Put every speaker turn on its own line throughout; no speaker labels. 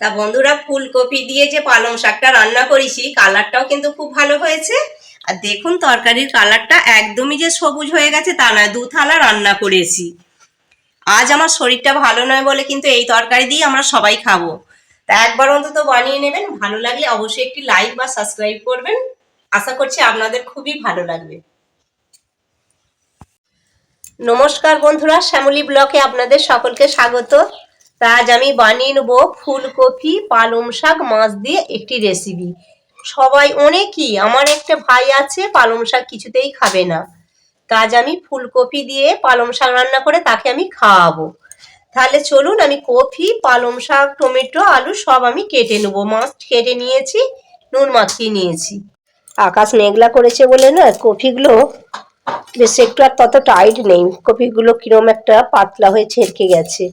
তা বন্ধুরা, ফুলকপি দিয়ে যে পালং শাকটা রান্না করেছি, কালারটাও কিন্তু খুব ভালো হয়েছে। আর দেখুন, তরকারির কালারটা একদমই যে সবুজ হয়ে গেছে, তা নয়, দু থালা রান্না করেছি। আজ আমার শরীরটা ভালো নয় বলে কিন্তু এই তরকারি দিয়ে আমরা সবাই খাব। তা একবার অন্তত বানিয়ে নেবেন, ভালো লাগলে অবশ্যই একটি লাইক বা সাবস্ক্রাইব করবেন। আশা করছি আপনাদের খুবই ভালো লাগবে। নমস্কার বন্ধুরা, শ্যামলী ব্লকে আপনাদের সকলকে স্বাগত। তা আজ আমি বানিয়ে নেব ফুলকপি, পালং শাক, মাছ দিয়ে একটি রেসিপি সবাই অনেকই, আমার একটা ভাই আছে, পালং শাক কিছুতেই খাবে না। তা আজ আমি ফুলকপি দিয়ে পালং শাক রান্না করে তাকে আমি খাওয়াবো। তাহলে চলুন আমি কপি, পালং শাক, টমেটো, আলু সব আমি কেটে নেব। মাছ কেটে নিয়েছি, নুন মাখিয়ে নিয়েছি। আকাশ মেঘলা করেছে বলে না, কপিগুলো বেশ একটু আর তত টাইট নেই। কপিগুলো কিরম একটা পাতলা হয়ে ছেড়কে গেছে।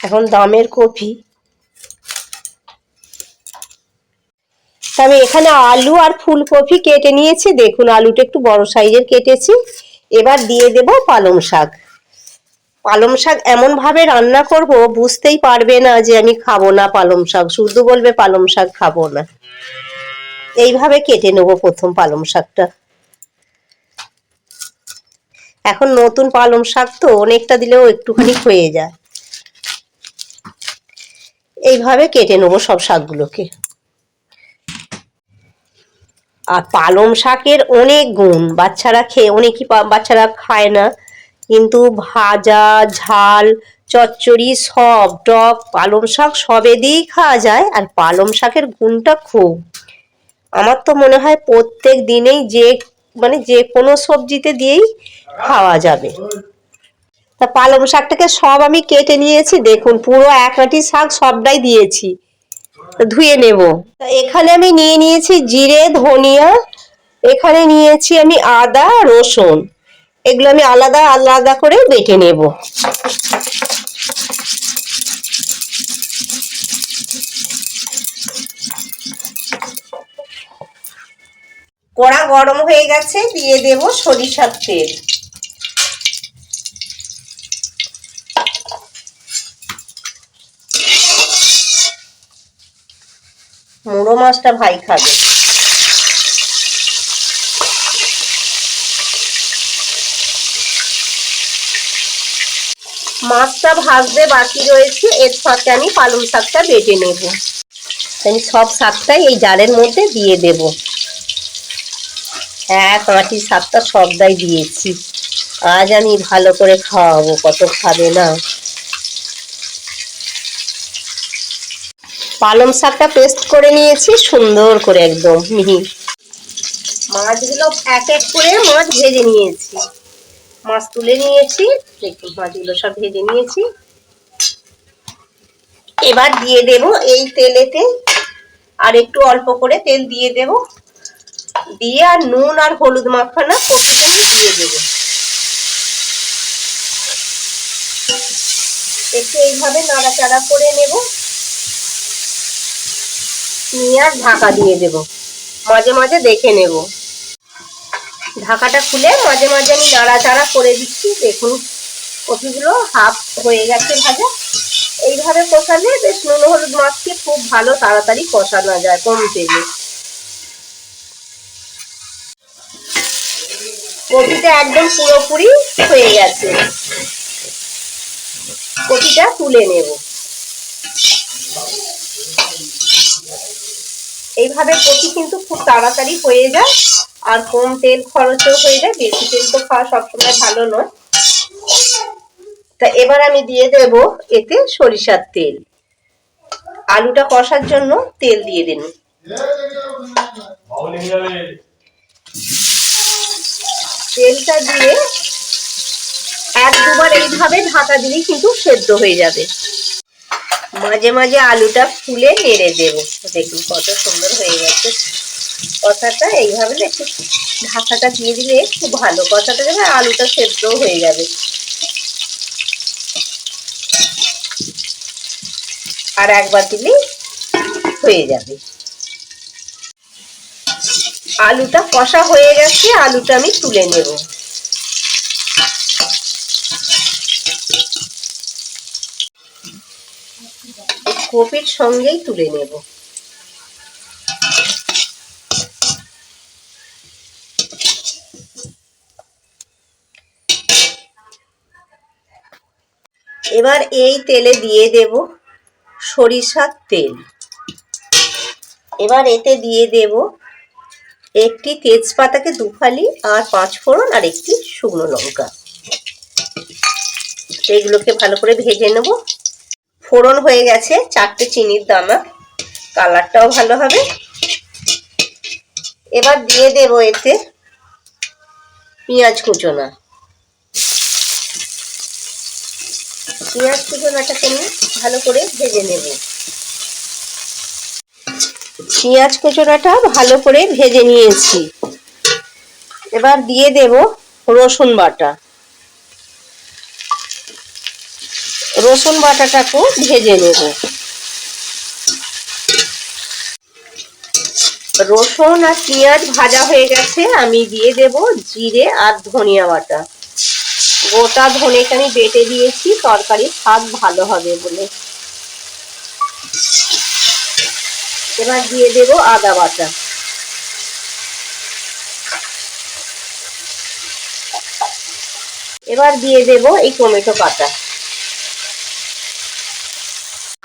এখন দামের কপি। তবে এখানে আলু আর ফুলকপি কেটে নিয়েছি। দেখুন, আলুটা একটু বড় সাইজের কেটেছি। এবার দিয়ে দেব পালং শাক। পালং শাক এমন ভাবে রান্না করব, বুঝতেই পারবে না যে আমি খাব না পালং শাক। শুধু বলবে পালং শাক খাব না। এইভাবে কেটে নেব প্রথম পালং শাকটা। এখন নতুন পালং শাক তো অনেকটা দিলেও একটুখানি হয়ে যায়। এইভাবে কেটে নেব সব শাকগুলোকে। আর পালং শাকের অনেক গুণ, বাচ্চারা খেয়ে, অনেকই বাচ্চারা খায় না। কিন্তু ভাজা, ঝাল, চচ্চড়ি সব, টক, পালং শাক সবে দিয়েই খাওয়া যায়, আর পালং শাকের গুণটা খুব। আমার তো মনে হয় প্রত্যেক দিনেই যে মানে যে কোনো সবজিতে দিয়েই খাওয়া যাবে। তা পালং শাকটাকে সব আমি কেটে নিয়েছি, দেখুন, পুরো এক আঁটি শাক সবটাই দিয়েছি। ধুয়ে নেব। তা এখানে আমি নিয়ে নিয়েছি জিরে, ধনিয়া, এখানে নিয়েছি আমি আদা, রসুন। এগুলো আমি আলাদা আলাদা করে বেটে নেব। কড়া গরম হয়ে গেছে, দিয়ে দেব সরিষার তেল। মাছটা ভাই খাবে। মাছটা ভাজতে বাকি রয়েছে, এর সাথে আমি পালং শাকটা বেটে নেব। আমি সব শাকটাই এই জারের মধ্যে দিয়ে দেব। এক আঁটি শাকটা সবটাই দিয়েছি। আজ আমি ভালো করে খাওয়াবো, কত খাবে না। পালং শাকটা পেস্ট করে নিয়েছি, সুন্দর করে একদম, মিহি। মাছগুলো এক এক করে মাছ ভেজে নিয়েছি। মাছ তুলে নিয়েছি, দেখুন মাছগুলো সব ভেজে নিয়েছি। এবার দিয়ে দেব এই তেলেতে, আর একটু অল্প করে তেল দিয়ে দেব। দিয়ে আর নুন আর হলুদ মাখানা আমি দিয়ে দেব। একটু এইভাবে নাড়াচাড়া করে নেব। নিয়ে আর ঢাকা দিয়ে দেব। মাঝে মাঝে দেখে নেব। ঢাকাটা খুলে মাঝে মাঝে আমি নাড়াচাড়া করে দিচ্ছি। দেখুন, কপিগুলো হাফ হয়ে গেছে ভাজা। এইভাবে কষালে বেশ নুন হলুদ মাছকে খুব ভালো তাড়াতাড়ি কষানো যায় কম তেলে। কপিটা একদম পুরোপুরি হয়ে গেছে। কপিটা তুলে নেব। এইভাবে কপি কিন্তু খুব তাড়াতাড়ি হয়ে যায়, আর কম তেল খরচও হয়ে যায়, বেশি তেল তো খাওয়া সবসময় ভালো নয়। তা এবার আমি দিয়ে দেব এতে সরিষার তেল। আলুটা কষার জন্য তেল দিয়ে দিন। তেলটা দিয়ে এক দুবার এইভাবে ঢাকা দিলেই কিন্তু সেদ্ধ হয়ে যাবে। মাঝে মাঝে আলুটা ফুলে নেড়ে দেব। দেখুন কত সুন্দর হয়ে গেছে কষাটা এইভাবে না একটু ঢাকাটা দিয়ে দিলে খুব ভালো কষাটা যাবে আলুটা সেদ্ধ হয়ে যাবে। আর একবার দিলেই হয়ে যাবে। আলুটা কষা হয়ে গেছে, আলুটা আমি তুলে নেব। কপির সঙ্গেই তুলে নেব। এবার এই তেলে দিয়ে দেব সরিষার তেল। এবার এতে দিয়ে দেব একটি তেজপাতাকে দুফালি আর পাঁচ ফোড়ন আর একটি শুকনো লঙ্কা। এগুলোকে ভালো করে ভেজে নেব। ফোড়ন হয়ে গেছে, চারটে চিনির দানা। কালারটাও ভালো হবে। এবার দিয়ে দেব এতে পেঁয়াজ কুচোনা। পেঁয়াজ কুচোনাটাকে নিয়ে ভালো করে ভেজে নেব। পেঁয়াজ কুচোনাটা ভালো করে ভেজে নিয়েছি। এবার দিয়ে দেব রসুন বাটা। রসুন বাটাটাকেও ভেজে নেব। রসুন আর পেঁয়াজ ভাজা হয়ে গেছে, আমি দিয়ে দেব জিরে আর ধনিয়া বাটা। গোটা ধনেকে আমি বেটে দিয়েছি, তরকারির স্বাদ ভালো হবে বলে। এবার দিয়ে দেব আদা বাটা। এবার দিয়ে দেব এই টমেটো কাটা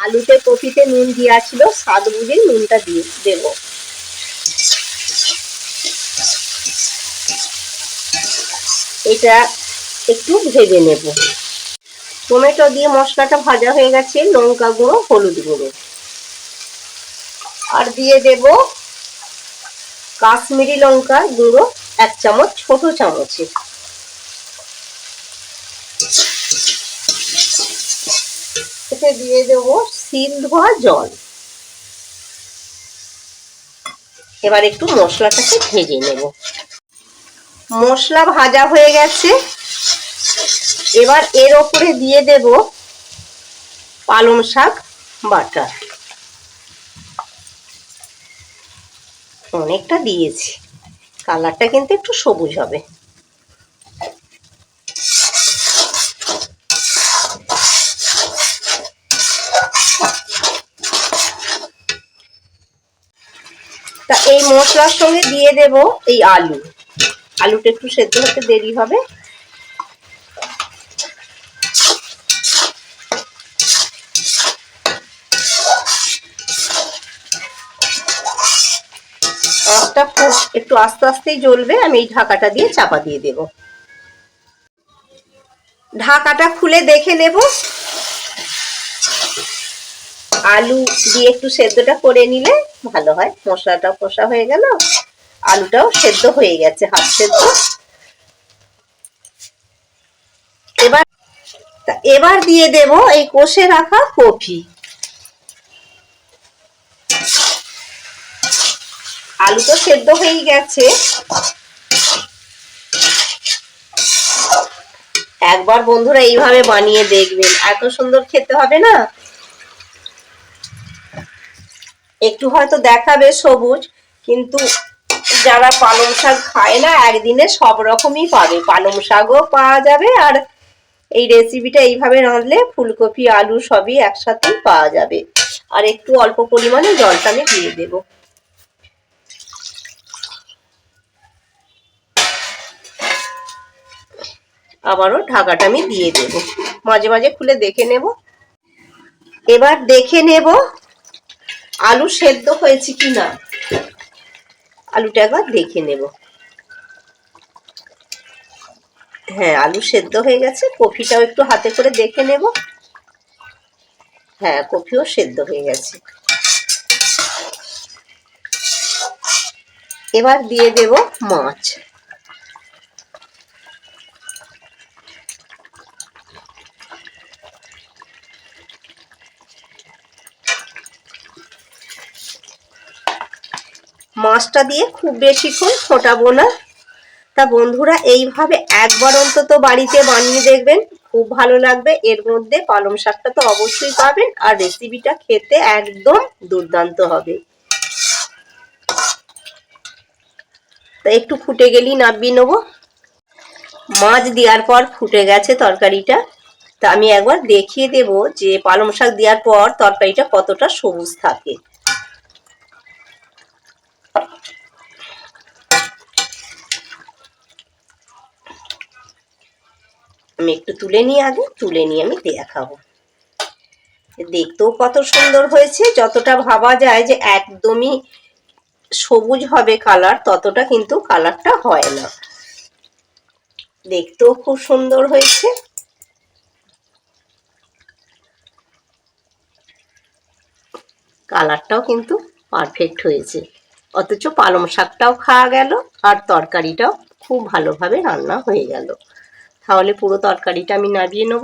আলুতে কপিতে নুন দেওয়া ছিল স্বাদ বুঝে নুনটা দিয়ে দেব। এটা একটু ভেজে নেব। টমেটো দিয়ে মশলাটা ভাজা হয়ে গেছে, লঙ্কা গুঁড়ো, হলুদ গুঁড়ো। আর দিয়ে দেব কাশ্মীরি লঙ্কার গুঁড়ো, এক চামচ, ছোট চামচে এতে দিয়ে দেব সিল ধোয়া জল। এবার একটু মশলাটাকে ভেজে নেব। মশলা ভাজা হয়ে গেছে। এবার এর ওপরে দিয়ে দেব পালং শাক বাটা অনেকটা দিয়েছি। কালারটা কিন্তু একটু সবুজ হবে। মশলার সঙ্গে দিয়ে দেব এই আলু। আলুটা একটু সেদ্ধ হতে দেরি হবে। আঁচটা খুব একটু আস্তে আস্তেই জ্বলবে, আমি এই ঢাকাটা দিয়ে চাপা দিয়ে দেব। ঢাকাটা খুলে দেখে নেব আলু দিয়ে একটু সেদ্ধটা করে নিলে ভালো হয়। মশলাটাও কষা হয়ে গেল। আলুটাও সেদ্ধ হয়ে গেছে, হাফ সেদ্ধ। এবার এবার দিয়ে দেব এই কষে রাখা কফি আলু তো সেদ্ধ হয়েই গেছে। একবার বন্ধুরা এইভাবে বানিয়ে দেখবেন। এত সুন্দর খেতে হবে না? একটু হয়তো দেখাবে সবুজ, কিন্তু যারা পালং শাক খায় না, একদিনে সব রকমই পাবে। পালং শাকও পাওয়া যাবে আর এই রেসিপিটা এইভাবে রাঁধলে ফুলকপি, আলু সবই একসাথেই পাওয়া যাবে। আর একটু অল্প পরিমাণে জলটা আমি দিয়ে দেবো। আবারও ঢাকাটা আমি দিয়ে দেব। মাঝে মাঝে খুলে দেখে নেব। এবার দেখে নেব আলু সেদ্ধ হয়েছে কি না আলুটা একবার দেখে নেব। হ্যাঁ আলু সেদ্ধ হয়ে গেছে। কফিটাও একটু হাতে করে দেখে নেব। হ্যাঁ কফিও সেদ্ধ হয়ে গেছে। এবার দিয়ে দেব মাছ। মাছটা দিয়ে খুব বেশিক্ষণ ফোটাবো না। তা বন্ধুরা, এইভাবে একবার অন্তত বাড়িতে বানিয়ে দেখবেন, খুব ভালো লাগবে। এর মধ্যে পালং শাকটা তো অবশ্যই পাবেন আর রেসিপিটা খেতে একদম দুর্দান্ত হবে। তা একটু ফুটে গেলেই নাবিয়ে নেব। মাছ দেওয়ার পর ফুটে গেছে তরকারিটা। তা আমি একবার দেখিয়ে দেব যে পালং শাক দেওয়ার পর তরকারিটা কতটা সবুজ থাকে। আমি একটু তুলে নিয়ে আগে, তুলে নিয়ে আমি দেখাবো। দেখতেও কত সুন্দর হয়েছে, যতটা ভাবা যায় যে একদমই সবুজ হবে কালার, ততটা কিন্তু কালারটা হয় না। দেখতেও খুব সুন্দর হয়েছে। কালারটাও কিন্তু পারফেক্ট হয়েছে। অথচ পালং শাকটাও খাওয়া গেল, আর তরকারিটাও খুব ভালোভাবে রান্না হয়ে গেল। তাহলে পুরো তরকারিটা আমি নাবিয়ে নেব।